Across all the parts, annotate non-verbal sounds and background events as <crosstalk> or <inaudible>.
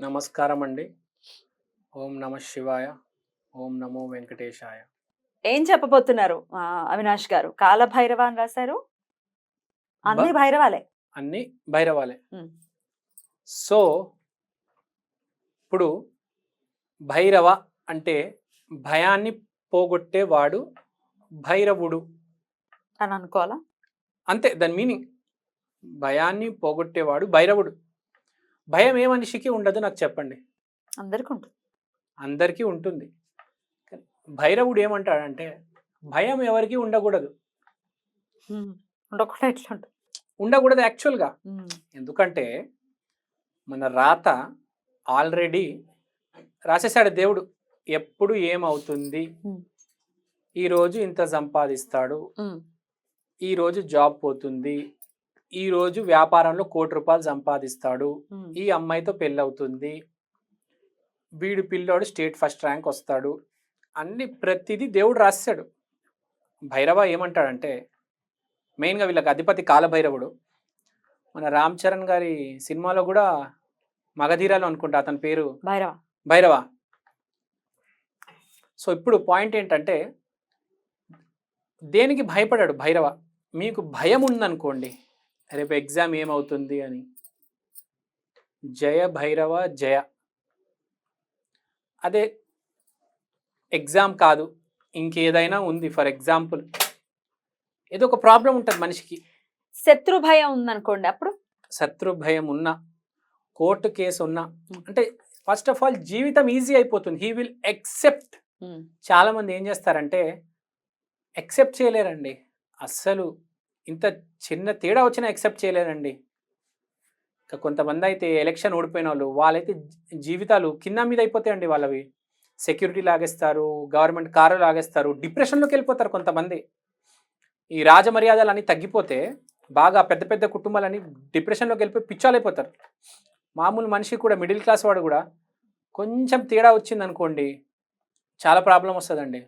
నమస్కారం అండి ఓం నమ శివాయ ఓం నమో వెంకటేశాయ. ఏం చెప్పబోతున్నారు అవినాష్ గారు? కాల భైరవ అని రాశారు? అన్ని భైరవాలే. అన్ని భైరవాలే. సో ఇప్పుడు భైరవ అంటే భయాన్ని పోగొట్టేవాడు భైరవుడు. అని అనుకోవాలా? అంతే దాని మీనింగ్. భయాన్ని పోగొట్టేవాడు భైరవుడు. భయం ఏ మనిషికి ఉండదు నాకు చెప్పండి. అందరికీ ఉంటుంది. అందరికీ ఉంటుంది. భైరవుడు ఏమంటాడంటే భయం ఎవరికి ఉండకూడదు. ఉమ్. ఉండకుండా ఎట్లా ఉండకూడదు యాక్చువల్గా. ఎందుకంటే మన రాత ఆల్రెడీ రాసేసాడు దేవుడు. ఎప్పుడు ఏమవుతుంది. ఈరోజు ఇంత సంపాదిస్తాడు. ఈరోజు జాబ్ పోతుంది. ఈరోజు వ్యాపారంలో కోటి రూపాయలు సంపాదిస్తాడు. ఈ అమ్మాయితో పెళ్ళవుతుంది. వీడు పిల్లోడు స్టేట్ ఫస్ట్ ర్యాంక్ వస్తాడు. అన్ని ప్రతిదీ దేవుడు రాశాడు భైరవ ఏమంటాడంటే మెయిన్గా వీళ్ళకి అధిపతి కాలభైరవుడు. మన రామ్ చరణ్ గారి సినిమాలో కూడా మగధీరాలు అనుకుంటా అతని పేరు. భైరవ. భైరవ. సో ఇప్పుడు పాయింట్ ఏంటంటే దేనికి భయపడాడు భైరవ? మీకు భయం ఉందనుకోండి రేపు ఎగ్జామ్ ఏమవుతుంది అని. జయ భైరవ జయ. అదే ఎగ్జామ్ కాదు ఇంకేదైనా ఉంది ఫర్ ఎగ్జాంపుల్. ఏదో ఒక ప్రాబ్లం ఉంటుంది మనిషికి. శత్రు భయం ఉందనుకోండి అప్పుడు? శత్రు భయం ఉన్నా కోర్టు కేసు ఉన్నా. అంటే ఫస్ట్ ఆఫ్ ఆల్ జీవితం ఈజీ అయిపోతుంది. హీ విల్ ఎక్సెప్ట్ చాలా మంది ఏం చేస్తారంటే ఎక్సెప్ట్ చేయలేరండి. అస్సలు ఇంత చిన్న తేడా వచ్చినా ఎక్సెప్ట్ చేయలేదండి ఇంకా కొంతమంది అయితే ఎలక్షన్ ఓడిపోయిన వాళ్ళు వాళ్ళైతే జీవితాలు కింద మీద అయిపోతాయండి వాళ్ళవి. సెక్యూరిటీ లాగేస్తారు గవర్నమెంట్ కారు లాగేస్తారు డిప్రెషన్లోకి వెళ్ళిపోతారు కొంతమంది. ఈ రాజమర్యాదలు అన్నీ తగ్గిపోతే బాగా పెద్ద పెద్ద కుటుంబాలని డిప్రెషన్లోకి వెళ్ళిపోయి పిచ్చాలైపోతారు మామూలు మనిషి కూడా మిడిల్ క్లాస్ వాడు కూడా కొంచెం తేడా వచ్చింది అనుకోండి చాలా ప్రాబ్లం వస్తుందండి.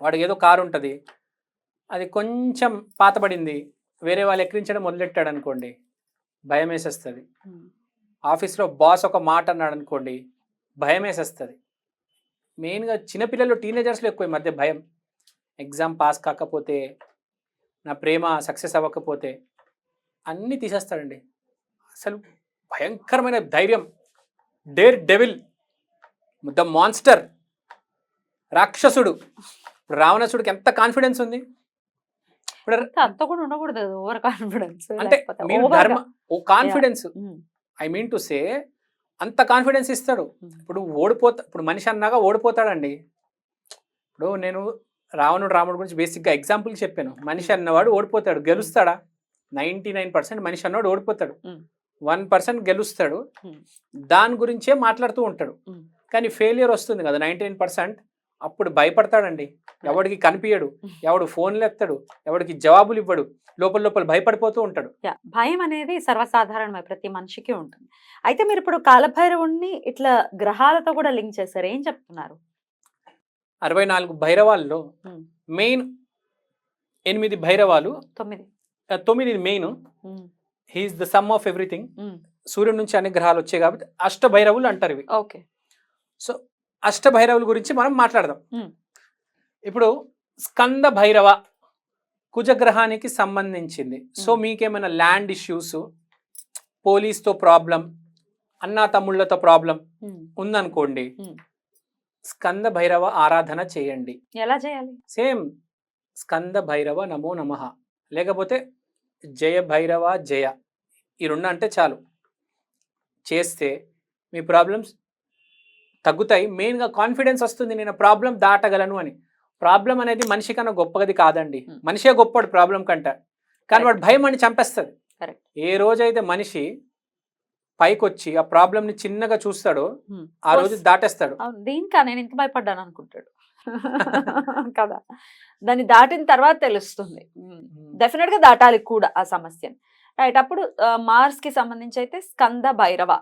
వాడికి ఏదో కారు ఉంటుంది అది కొంచెం పాతబడింది. వేరే వాళ్ళు ఎక్కిరించడం మొదలెట్టాడు అనుకోండి భయం వేసేస్తుంది ఆఫీస్లో బాస్ ఒక మాట అన్నాడు అనుకోండి భయం వేసేస్తుంది మెయిన్గా చిన్నపిల్లలు టీనేజర్స్లో ఎక్కువ ఈ మధ్య భయం. ఎగ్జామ్ పాస్ కాకపోతే నా ప్రేమ సక్సెస్ అవ్వకపోతే అన్నీ తీసేస్తాడండి. అసలు భయంకరమైన ధైర్యం. Dare devil. The monster. రాక్షసుడు. రావణాసుడికి ఎంత కాన్ఫిడెన్స్ ఉంది? ఇప్పుడు అంత కూడా ఉండకూడదు. ఓవర్ కాన్ఫిడెన్స్ అంటే ఓ confidence I mean to say అంత కాన్ఫిడెన్స్ ఇస్తాడు. ఇప్పుడు ఓడిపోతా ఇప్పుడు మనిషి అన్నాగా ఓడిపోతాడండి. ఇప్పుడు నేను రావణుడు రాముడు గురించి బేసిక్గా ఎగ్జాంపుల్ చెప్పాను. మనిషి అన్నవాడు ఓడిపోతాడు. గెలుస్తాడా? నైంటీ నైన్ పర్సెంట్ మనిషి అన్నవాడు ఓడిపోతాడు. వన్ పర్సెంట్ గెలుస్తాడు. దాని గురించే మాట్లాడుతూ ఉంటాడు. కానీ ఫెయిలియర్ వస్తుంది కదా నైంటీ నైన్ పర్సెంట్ అప్పుడు భయపడతాడండి. ఎవడికి కనిపించడు ఎవడు ఫోన్లు ఎత్తాడు ఎవడికి జవాబులు ఇవ్వడు లోపల లోపల భయపడిపోతూ ఉంటాడు. భయం అనేది సర్వసాధారణమే ప్రతి మనిషికి ఉంటుంది. అయితే మీరు ఇప్పుడు కాలభైరవుణ్ణి ఇట్లా గ్రహాలతో కూడా లింక్ చేశారు. ఏం చెప్తున్నారు? అరవై నాలుగు భైరవాల్లో. మెయిన్ ఎనిమిది భైరవాలు తొమ్మిది. తొమ్మిది main he is the sum of everything. సూర్యుడి నుంచి అన్ని గ్రహాలు వచ్చాయి కాబట్టి అష్ట భైరవులు అంటారు ఇవి. ఓకే. సో అష్ట భైరవుల గురించి మనం మాట్లాడదాం. ఇప్పుడు స్కంద భైరవ కుజగ్రహానికి సంబంధించింది. సో. మీకేమైనా ల్యాండ్ ఇష్యూస్ పోలీస్తో ప్రాబ్లం అన్నా తమ్ముళ్ళతో ప్రాబ్లం ఉందనుకోండి. స్కంద భైరవ ఆరాధన చేయండి. ఎలా చేయాలి? సేమ్ స్కంద భైరవ నమో నమః. లేకపోతే జయ భైరవ జయ ఈ రెండు అంటే చాలు. చేస్తే మీ ప్రాబ్లమ్స్ తగ్గుతాయి. మెయిన్గా కాన్ఫిడెన్స్ వస్తుంది. నేను ప్రాబ్లం దాటగలను అని. ప్రాబ్లం అనేది మనిషి కన్నా గొప్పది కాదండి. మనిషే గొప్పడు ప్రాబ్లం కంట. కానీ వాడు భయం అని చంపేస్తుంది. ఏ రోజైతే మనిషి పైకి వచ్చి ఆ ప్రాబ్లమ్ని చిన్నగా చూస్తాడో. ఆ రోజు దాటేస్తాడు. దీనికా నేను ఇంత భయపడ్డాను అనుకుంటాడు. <laughs> కదా. దాన్ని దాటిన తర్వాత తెలుస్తుంది. డెఫినెట్గా దాటాలి కూడా ఆ సమస్యని. రైట్ అప్పుడు మార్స్కి సంబంధించి అయితే స్కంద భైరవ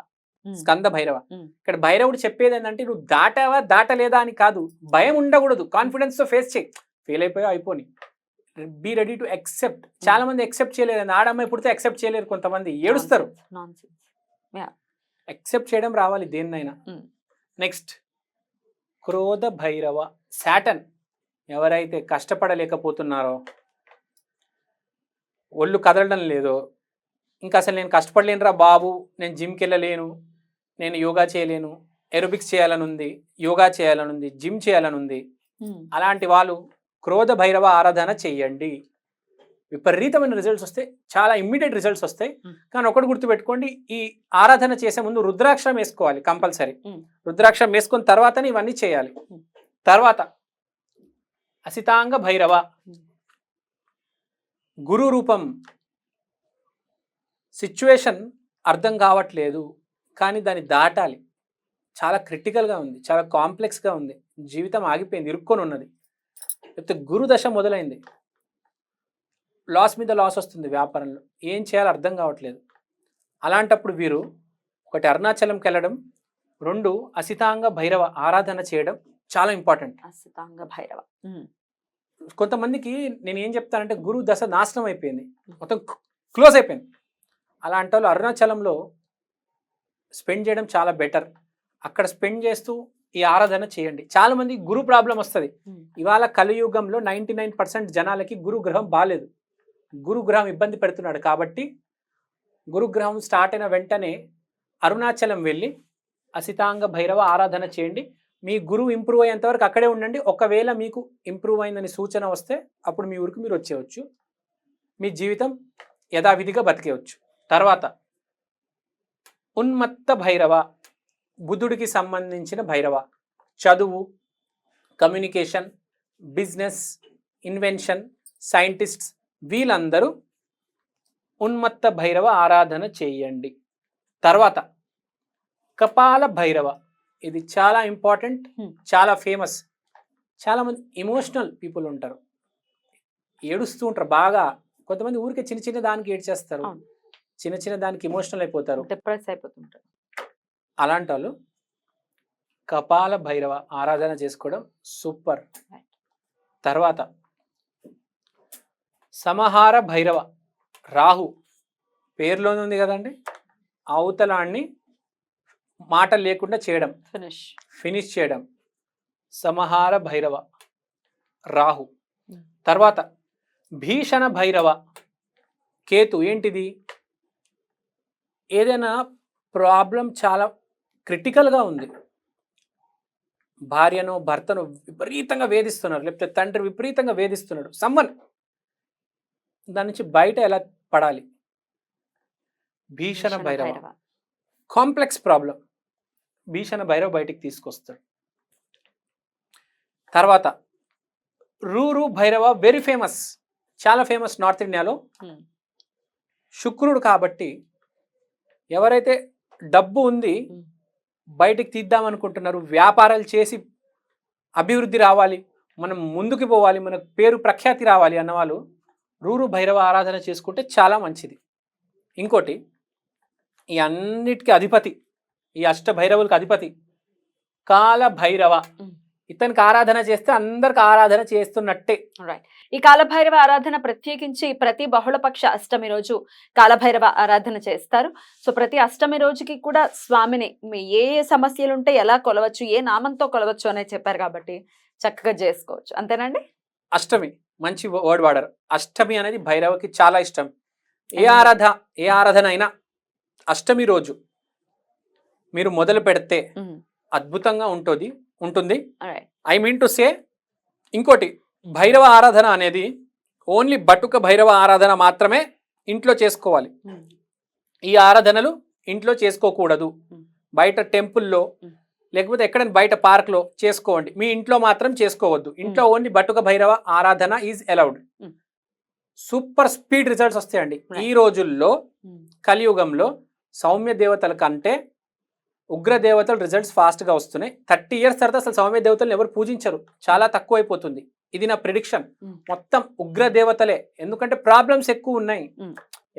స్కంద భైరవ. ఇక్కడ భైరవుడు చెప్పేది ఏంటంటే నువ్వు దాటావా దాటలేదా అని కాదు. భయం ఉండకూడదు. కాన్ఫిడెన్స్తో ఫేస్ చేయి. ఫెయిల్ అయిపోయావు అయిపోని. Be ready to accept. చాలా మంది యాక్సెప్ట్ చేయలేరు. ఆడమ్మాయి పుడితే యాక్సెప్ట్ చేయలేరు కొంతమంది. ఏడుస్తారు. యాక్సెప్ట్ చేయడం రావాలి దేన్నైనా. నెక్స్ట్. క్రోధ భైరవ. శాటన్ ఎవరైతే కష్టపడలేకపోతున్నారో ఒళ్ళు కదలడం లేదో ఇంకా అసలు నేను కష్టపడలేనురా బాబు. నేను జిమ్కి వెళ్ళలేను. నేను యోగా చేయలేను ఎరోబిక్స్ చేయాలని ఉంది యోగా చేయాలని ఉంది జిమ్ చేయాలని ఉంది అలాంటి వాళ్ళు క్రోధ భైరవ ఆరాధన చెయ్యండి విపరీతమైన రిజల్ట్స్ వస్తాయి చాలా ఇమ్మీడియట్ రిజల్ట్స్ వస్తాయి. కానీ ఒకటి గుర్తుపెట్టుకోండి ఈ ఆరాధన చేసే ముందు రుద్రాక్షరం వేసుకోవాలి కంపల్సరీ. రుద్రాక్షరం వేసుకున్న తర్వాతనే ఇవన్నీ చేయాలి. తర్వాత అసితాంగ భైరవ. గురు రూపం సిచ్యువేషన్ అర్థం కావట్లేదు కానీ దాన్ని దాటాలి. చాలా క్రిటికల్గా ఉంది. చాలా కాంప్లెక్స్గా ఉంది. జీవితం ఆగిపోయింది. ఇరుక్కొని ఉన్నది. లేకపోతే గురుదశ మొదలైంది. లాస్ మీద లాస్ వస్తుంది వ్యాపారంలో. ఏం చేయాలో అర్థం కావట్లేదు. అలాంటప్పుడు వీరు ఒకటి అరుణాచలంకి వెళ్ళడం రెండు అసితాంగ భైరవ ఆరాధన చేయడం చాలా ఇంపార్టెంట్. అసితాంగ భైరవ. కొంతమందికి నేను ఏం చెప్తానంటే గురువు దశ నాశనం అయిపోయింది. మొత్తం క్లోజ్ అయిపోయింది. అలాంటి వాళ్ళు అరుణాచలంలో స్పెండ్ చేయడం చాలా బెటర్. అక్కడ స్పెండ్ చేస్తూ ఈ ఆరాధన చేయండి. చాలా మంది గురు ప్రాబ్లం వస్తుంది. ఇవాళ కలియుగంలో నైంటీ నైన్ పర్సెంట్ జనాలకి గురుగ్రహం బాగాలేదు గురుగ్రహం ఇబ్బంది పెడుతున్నాడు కాబట్టి గురుగ్రహం స్టార్ట్ అయిన వెంటనే అరుణాచలం వెళ్ళి అసితాంగ భైరవ ఆరాధన చేయండి. మీ గురువు ఇంప్రూవ్ అయ్యేంత వరకు అక్కడే ఉండండి. ఒకవేళ మీకు ఇంప్రూవ్ అయిందని సూచన వస్తే అప్పుడు మీ ఊరికి మీరు వచ్చేయచ్చు. మీ జీవితం యథావిధిగా బతికేయచ్చు. తర్వాత ఉన్మత్త భైరవ బుద్ధుడికి సంబంధించిన భైరవ. చదువు కమ్యూనికేషన్ బిజినెస్ ఇన్వెన్షన్ సైంటిస్ట్స్ వీళ్ళందరూ ఉన్మత్త భైరవ ఆరాధన చేయండి. తర్వాత కపాల భైరవ. ఇది చాలా ఇంపార్టెంట్. చాలా ఫేమస్. చాలా మంది ఎమోషనల్ పీపుల్ ఉంటారు. ఏడుస్తూ ఉంటారు బాగా. కొంతమంది ఊరికే చిన్న చిన్న దానికి ఏడ్చేస్తారు. చిన్న చిన్న దానికి ఎమోషనల్ అయిపోతారు. డిప్రెస్ అయిపోతుంటాడు అలాంటి వాళ్ళు కపాల భైరవ ఆరాధన చేసుకోవడం సూపర్. తర్వాత సమహార భైరవ రాహు పేరులోనే ఉంది కదండి. అవతలాన్ని మాట లేకుండా చేయడం. ఫినిష్ ఫినిష్ చేయడం. సమహార భైరవ రాహు. Hmm. తర్వాత భీషణ భైరవ కేతు ఏంటిది? ఏదైనా ప్రాబ్లం చాలా క్రిటికల్గా ఉంది. భార్యను భర్తను విపరీతంగా వేధిస్తున్నారు. లేకపోతే తండ్రి విపరీతంగా వేధిస్తున్నాడు. సమ్మన్! దాని నుంచి బయట ఎలా పడాలి? భీషణ భైరవ. Complex problem. భీషణ భైరవ్ బయటికి తీసుకొస్తాడు. తర్వాత రూరు భైరవ వెరీ ఫేమస్ చాలా ఫేమస్ నార్త్ ఇండియాలో. శుక్రుడు కాబట్టి ఎవరైతే డబ్బు ఉంది. బయటికి తీద్దామనుకుంటున్నారు వ్యాపారాలు చేసి అభివృద్ధి రావాలి మనం ముందుకు పోవాలి మన పేరు ప్రఖ్యాతి రావాలి అన్నవాళ్ళు రూరు భైరవ ఆరాధన చేసుకుంటే చాలా మంచిది ఇంకోటి ఈ అన్నిటికీ అధిపతి ఈ అష్ట భైరవులకు అధిపతి కాల భైరవ. ఇతనికి ఆరాధన చేస్తే అందరికి ఆరాధన చేస్తున్నట్టే. రైట్ ఈ కాలభైరవ ఆరాధన ప్రత్యేకించి ప్రతి బహుళపక్ష అష్టమి రోజు కాలభైరవ ఆరాధన చేస్తారు. సో ప్రతి అష్టమి రోజుకి కూడా స్వామిని మీ ఏ ఏ సమస్యలు ఉంటే ఎలా కొలవచ్చు ఏ నామంతో కొలవచ్చు అనేది చెప్పారు కాబట్టి చక్కగా చేసుకోవచ్చు. అంతేనండి? అష్టమి మంచి వర్డ్ వాడారు. అష్టమి అనేది భైరవకి చాలా ఇష్టం. ఏ ఆరాధ ఏ ఆరాధన అయినా అష్టమి రోజు మీరు మొదలు పెడితే అద్భుతంగా ఉంటుంది. ఉంటుంది. ఐ మీన్ టు సే ఇంకోటి భైరవ ఆరాధన అనేది ఓన్లీ బటుక భైరవ ఆరాధన మాత్రమే ఇంట్లో చేసుకోవాలి. ఈ ఆరాధనలు ఇంట్లో చేసుకోకూడదు. మ్. బయట టెంపుల్లో మ్. లేకపోతే ఎక్కడైనా బయట పార్క్లో చేసుకోండి. మీ ఇంట్లో మాత్రం చేసుకోవద్దు. ఇంట్లో ఓన్లీ బట్టుక భైరవ ఆరాధన is allowed. Super speed results వస్తాయండి. ఈ రోజుల్లో కలియుగంలో సౌమ్య దేవతల కంటే ఉగ్ర దేవతలు రిజల్ట్స్ ఫాస్ట్గా వస్తున్నాయి. థర్టీ ఇయర్స్ తర్వాత అసలు సౌమ్య దేవతలను ఎవరు పూజించరు. చాలా తక్కువ అయిపోతుంది ఇది నా ప్రిడిక్షన్. మొత్తం ఉగ్ర దేవతలే ఎందుకంటే ప్రాబ్లమ్స్ ఎక్కువ ఉన్నాయి.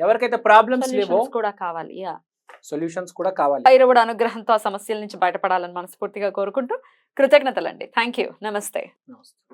ఎవరికైతే ప్రాబ్లమ్స్ లేవో కూడా కావాలి. సొల్యూషన్స్ కూడా కావాలి. భైరవుడు అనుగ్రహంతో ఆ సమస్యల నుంచి బయటపడాలని మనస్ఫూర్తిగా కోరుకుంటూ కృతజ్ఞతలండి. థ్యాంక్ యూ నమస్తే నమస్తే